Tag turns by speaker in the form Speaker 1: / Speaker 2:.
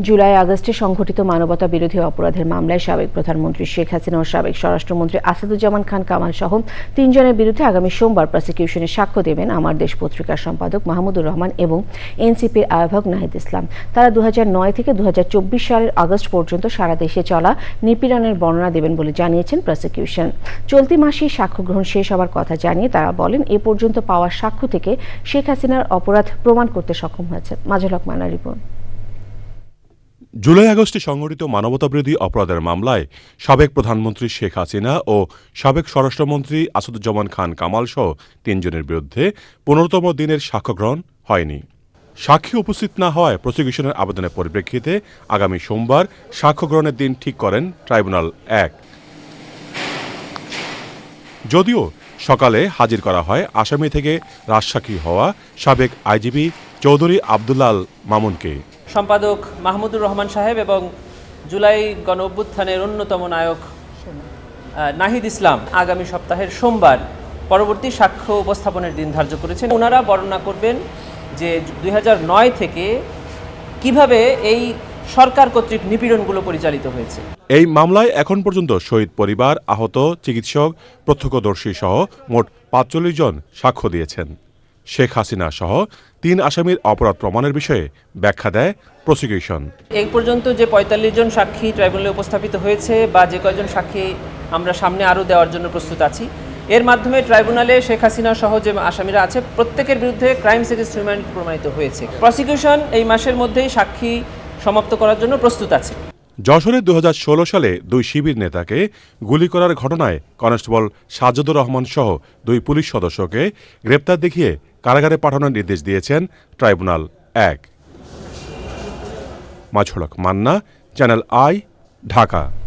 Speaker 1: জুলাই আগস্টে সংঘটিত মানবতা বিরোধী অপরাধের মামলায় সাবেক প্রধানমন্ত্রী শেখ হাসিনা ও সাবেক স্বরাষ্ট্রমন্ত্রী আসাদুজ্জামান খান কামাল সহ তিনজনের বিরুদ্ধে আগামী সোমবার প্রসিকিউশনে সাক্ষ্য দেবেন আমার দেশ পত্রিকার সম্পাদক মাহমুদুর রহমান এবং এনসিপির আহ্বায়ক নাহিদ ইসলাম। তারা দু নয় থেকে দু হাজার চব্বিশ সালের আগস্ট পর্যন্ত সারা দেশে চলা নিপীড়নের বর্ণনা দেবেন বলে জানিয়েছেন প্রসিকিউশন চলতি মাসেই সাক্ষ্য গ্রহণ শেষ হওয়ার কথা জানিয়ে তারা বলেন, এ পর্যন্ত পাওয়া সাক্ষ্য থেকে শেখ হাসিনার অপরাধ প্রমাণ করতে সক্ষম হয়েছে। মাজল হক মানা রিপোর্ট।
Speaker 2: জুলাই আগস্টে সংঘটিত মানবতাবিরোধী অপরাধের মামলায় সাবেক প্রধানমন্ত্রী শেখ হাসিনা ও সাবেক স্বরাষ্ট্রমন্ত্রী আসাদুজ্জামান খান কামাল সহ তিনজনের বিরুদ্ধে পনেরোতম দিনের সাক্ষ্য গ্রহণ হয়নি। সাক্ষী উপস্থিত না হওয়ায় প্রসিকিউশনের আবেদনের পরিপ্রেক্ষিতে আগামী সোমবার সাক্ষ্য গ্রহণের দিন ঠিক করেন ট্রাইব্যুনাল এক। যদিও সকালে হাজির করা হয় আসামি থেকে রাজসাক্ষী হওয়া সাবেক আইজিপি চৌধুরী আবদুল্লাল মামুনকে।
Speaker 3: সম্পাদক মাহমুদুর রহমান সাহেব এবং জুলাই গণ অভ্যুত্থানের অন্যতম নায়ক নাহিদ ইসলাম আগামী সপ্তাহের সোমবার পরবর্তী সাক্ষ্য উপস্থাপনের দিন ধার্য করেছেন। ওনারা বর্ণনা করবেন যে দুই হাজার নয় থেকে কীভাবে এই সরকার কর্তৃক নিপীড়নগুলো পরিচালিত হয়েছে।
Speaker 2: এই মামলায় এখন পর্যন্ত শহীদ পরিবার আহত চিকিৎসক প্রত্যক্ষদর্শী সহ মোট পাঁচচল্লিশ জন সাক্ষ্য দিয়েছেন। শেখ হাসিনা সহ তিন আসামির অপরাধ প্রমাণের বিষয়ে ব্যাখ্যা দেয় প্রসিকিউশন।
Speaker 3: এই পর্যন্ত যে পঁয়তাল্লিশ জন সাক্ষী ট্রাইব্যুনালে উপস্থাপিত হয়েছে বা যে কয়জন সাক্ষী আমরা সামনে আরও দেওয়ার জন্য প্রস্তুত আছি, এর মাধ্যমে ট্রাইব্যুনালে শেখ হাসিনা সহ যে আসামিরা আছে, প্রত্যেকের বিরুদ্ধে ক্রাইম এগেন্স্ট হিউম্যানিটি প্রমাণিত হয়েছে। প্রসিকিউশন এই মাসের মধ্যেই সাক্ষী সমাপ্ত করার জন্য প্রস্তুত আছে।
Speaker 2: যশোরে দু হাজার ষোলো সালে দুই শিবির নেতাকে গুলি করার ঘটনায় কনস্টেবল সাজুদুর রহমান সহ দুই পুলিশ সদস্যকে গ্রেপ্তার দেখিয়ে কারাগারে পাঠানোর নির্দেশ দিয়েছেন ট্রাইব্যুনাল এক। মাছড়ক মান্না, চ্যানেল আই, ঢাকা।